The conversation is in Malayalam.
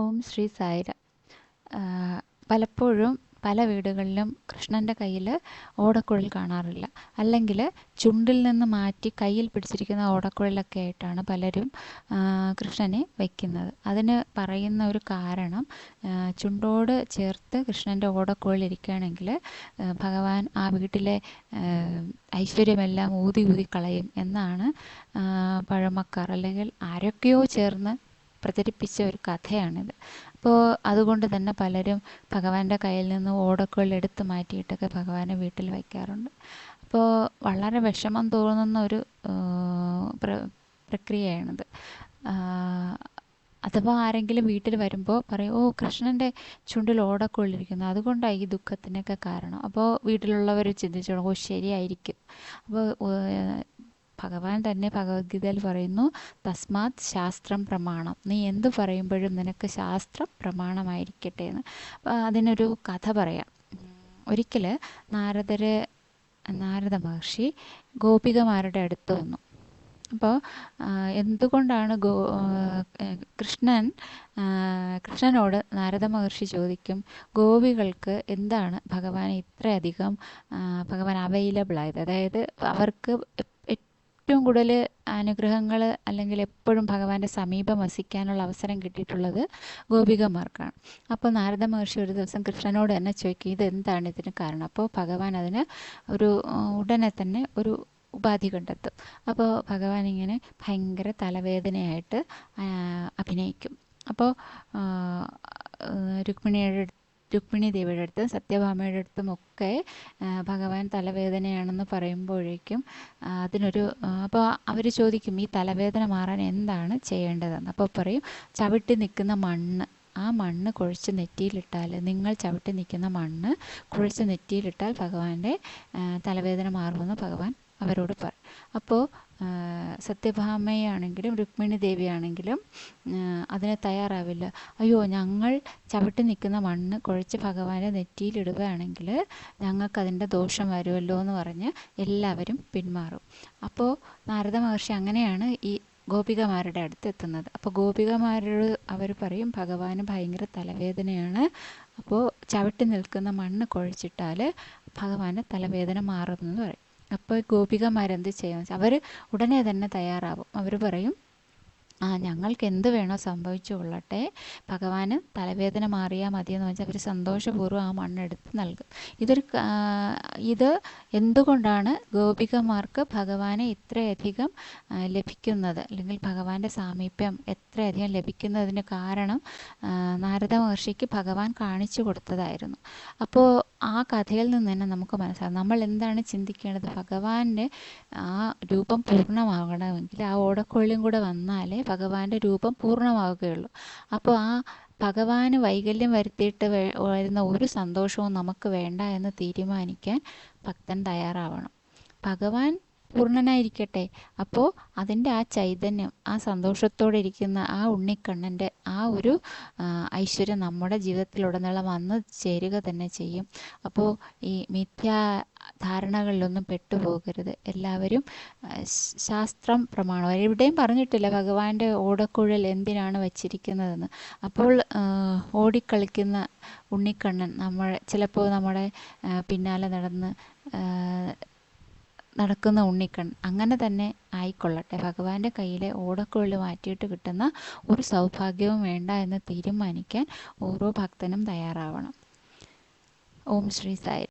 ഓം ശ്രീ സായിര. പലപ്പോഴും പല വീടുകളിലും കൃഷ്ണന്റെ കയ്യിൽ ഓടക്കുഴൽ കാണാറില്ല. അല്ലെങ്കിൽ ചുണ്ടിൽ നിന്ന് മാറ്റി കയ്യിൽ പിടിച്ചിരിക്കുന്ന ഓടക്കുഴലൊക്കെ ആയിട്ടാണ് പലരും കൃഷ്ണനെ വയ്ക്കുന്നത്. അതിന് പറയുന്ന ഒരു കാരണം ചുണ്ടോട് ചേർത്ത് കൃഷ്ണന്റെ ഓടക്കുഴൽ ഇരിക്കുകയാണെങ്കിൽ ഭഗവാൻ ആ വീട്ടിലെ ഐശ്വര്യമെല്ലാം ഊതി ഊതി കളയും എന്നാണ് പഴമക്കാർ അല്ലെങ്കിൽ ആരൊക്കെയോ ചേർന്ന് പ്രചരിപ്പിച്ച ഒരു കഥയാണിത്. അപ്പോൾ അതുകൊണ്ട് തന്നെ പലരും ഭഗവാന്റെ കയ്യിൽ നിന്ന് ഓടക്കുഴൽ എടുത്ത് മാറ്റിയിട്ടൊക്കെ ഭഗവാനെ വീട്ടിൽ വയ്ക്കാറുണ്ട്. അപ്പോൾ വളരെ വിഷമം തോന്നുന്ന ഒരു പ്ര പ്രക്രിയയാണിത്. അഥവാ ആരെങ്കിലും വീട്ടിൽ വരുമ്പോൾ പറയും ഓ കൃഷ്ണന്റെ ചുണ്ടിൽ ഓടക്കൊള്ളിരിക്കുന്നു അതുകൊണ്ടാണ് ഈ ദുഃഖത്തിനൊക്കെ കാരണം. അപ്പോൾ വീട്ടിലുള്ളവർ ചിന്തിച്ചു ഓ ശരിയായിരിക്കും. അപ്പോൾ ഭഗവാൻ തന്നെ ഭഗവത്ഗീതയിൽ പറയുന്നു തസ്മാത് ശാസ്ത്രം പ്രമാണം. നീ എന്ത് പറയുമ്പോഴും നിനക്ക് ശാസ്ത്രം പ്രമാണമായിരിക്കട്ടെ എന്ന്. അതിനൊരു കഥ പറയാം. ഒരിക്കൽ നാരദര് നാരദ മഹർഷി ഗോപികമാരുടെ അടുത്ത് വന്നു. അപ്പോൾ എന്തുകൊണ്ടാണ് ഗോ കൃഷ്ണൻ കൃഷ്ണനോട് നാരദ മഹർഷി ചോദിക്കും ഗോപികൾക്ക് എന്താണ് ഭഗവാൻ ഇത്രയധികം ഭഗവാൻ അവൈലബിൾ ആയത്? അതായത് അവർക്ക് ഏറ്റവും കൂടുതൽ അനുഗ്രഹങ്ങൾ അല്ലെങ്കിൽ എപ്പോഴും ഭഗവാന്റെ സമീപം വസിക്കാനുള്ള അവസരം കിട്ടിയിട്ടുള്ളത് ഗോപികമാർക്കാണ്. അപ്പോൾ നാരദ മഹർഷി ഒരു ദിവസം കൃഷ്ണനോട് തന്നെ ചോദിക്കും ഇതെന്താണ് ഇതിന് കാരണം? അപ്പോൾ ഭഗവാൻ അതിന് ഒരു ഉടനെ തന്നെ ഒരു ഉപാധി കണ്ടെത്തും. അപ്പോൾ ഭഗവാൻ ഇങ്ങനെ ഭയങ്കര തലവേദനയായിട്ട് അഭിനയിക്കും. അപ്പോൾ രുക്മിണിയുടെ രുക്മിണി ദേവിയുടെ അടുത്തും സത്യഭാമയുടെ അടുത്തും ഒക്കെ ഭഗവാൻ തലവേദനയാണെന്ന് പറയുമ്പോഴേക്കും അതിനൊരു അപ്പോൾ അവർ ചോദിക്കും ഈ തലവേദന മാറാൻ എന്താണ് ചെയ്യേണ്ടതെന്ന്? അപ്പോൾ പറയും ചവിട്ടി നിൽക്കുന്ന മണ്ണ് ആ മണ്ണ് കുഴച്ച് നെറ്റിയിലിട്ടാൽ നിങ്ങൾ ചവിട്ടി നിൽക്കുന്ന മണ്ണ് കുഴച്ച് നെറ്റിയിലിട്ടാൽ ഭഗവാന്റെ തലവേദന മാറുമെന്ന് ഭഗവാൻ അവരോട് പറ അപ്പോൾ സത്യഭാമയാണെങ്കിലും രുക്മിണി ദേവിയാണെങ്കിലും അതിന് തയ്യാറാവില്ല. അയ്യോ ഞങ്ങൾ ചവിട്ടി നിൽക്കുന്ന മണ്ണ് കുഴച്ച് ഭഗവാന്റെ നെറ്റിയിലിടുകയാണെങ്കിൽ ഞങ്ങൾക്കതിന്റെ ദോഷം വരുമല്ലോ എന്ന് പറഞ്ഞ് എല്ലാവരും പിന്മാറും. അപ്പോൾ നാരദ മഹർഷി അങ്ങനെയാണ് ഈ ഗോപികമാരുടെ അടുത്ത് എത്തുന്നത്. അപ്പോൾ ഗോപികമാരോട് അവർ പറയും ഭഗവാന് ഭയങ്കര തലവേദനയാണ്. അപ്പോൾ ചവിട്ടി നിൽക്കുന്ന മണ്ണ് കുഴച്ചിട്ടാൽ ഭഗവാന് തലവേദന മാറുമെന്ന് പറയും. അപ്പോൾ ഗോപികമാരെന്ത് ചെയ്യാന്ന് വെച്ചാൽ അവർ ഉടനെ തന്നെ തയ്യാറാവും. അവർ പറയും ആ ഞങ്ങൾക്ക് എന്ത് വേണോ സംഭവിച്ചു കൊള്ളട്ടെ. ഭഗവാന് തലവേദന മാറിയാൽ മതിയെന്ന് വെച്ചാൽ അവർ സന്തോഷപൂർവം ആ മണ്ണെടുത്ത് നൽകും. ഇതൊരു ഇത് എന്തുകൊണ്ടാണ് ഗോപികമാർക്ക് ഭഗവാനെ ഇത്രയധികം ലഭിക്കുന്നത്? അല്ലെങ്കിൽ ഭഗവാന്റെ സാമീപ്യം എത്രയധികം ലഭിക്കുന്നതിന് കാരണം നാരദ മഹർഷിക്ക് ഭഗവാൻ കാണിച്ചു കൊടുത്തതായിരുന്നു. അപ്പോൾ ആ കഥയിൽ നിന്ന് തന്നെ നമുക്ക് മനസ്സിലാകും നമ്മൾ എന്താണ് ചിന്തിക്കേണ്ടത്? ഭഗവാന്റെ ആ രൂപം പൂർണമാകണമെങ്കിൽ ആ ഓടക്കൊള്ളിയും കൂടെ വന്നാലേ ഭഗവാന്റെ രൂപം പൂർണമാവുകയുള്ളൂ. അപ്പോൾ ആ ഭഗവാന് വൈകല്യം വരുത്തിയിട്ട് വരുന്ന ഒരു സന്തോഷവും നമുക്ക് വേണ്ട എന്ന് തീരുമാനിക്കാൻ ഭക്തൻ തയ്യാറാവണം. ഭഗവാൻ പൂർണനായിരിക്കട്ടെ. അപ്പോൾ അതിന്റെ ആ ചൈതന്യം ആ സന്തോഷത്തോടെ ഇരിക്കുന്ന ആ ഉണ്ണിക്കണ്ണന്റെ ആ ഒരു ഐശ്വര്യം നമ്മുടെ ജീവിതത്തിലുടനീളം വന്ന് ചേരുക തന്നെ ചെയ്യും. അപ്പോൾ ഈ മിഥ്യാ ധാരണകളിലൊന്നും പെട്ടുപോകരുത്. എല്ലാവരും ശാസ്ത്രം പ്രമാണം എവിടെയും പറഞ്ഞിട്ടില്ല ഭഗവാന്റെ ഓടക്കുഴൽ എന്തിനാണ് വച്ചിരിക്കുന്നതെന്ന്. അപ്പോൾ ഓടിക്കളിക്കുന്ന ഉണ്ണിക്കണ്ണൻ നമ്മൾ ചിലപ്പോൾ നമ്മുടെ പിന്നാലെ നടന്ന് നടക്കുന്ന ഉണ്ണിക്കൺ അങ്ങനെ തന്നെ ആയിക്കൊള്ളട്ടെ. ഭഗവാന്റെ കയ്യിലെ ഓടക്കുഴൽ മാറ്റിയിട്ട് കിട്ടുന്ന ഒരു സൗഭാഗ്യവും വേണ്ട എന്ന് തീരുമാനിക്കാൻ ഓരോ ഭക്തനും തയ്യാറാവണം. ഓം ശ്രീ സായി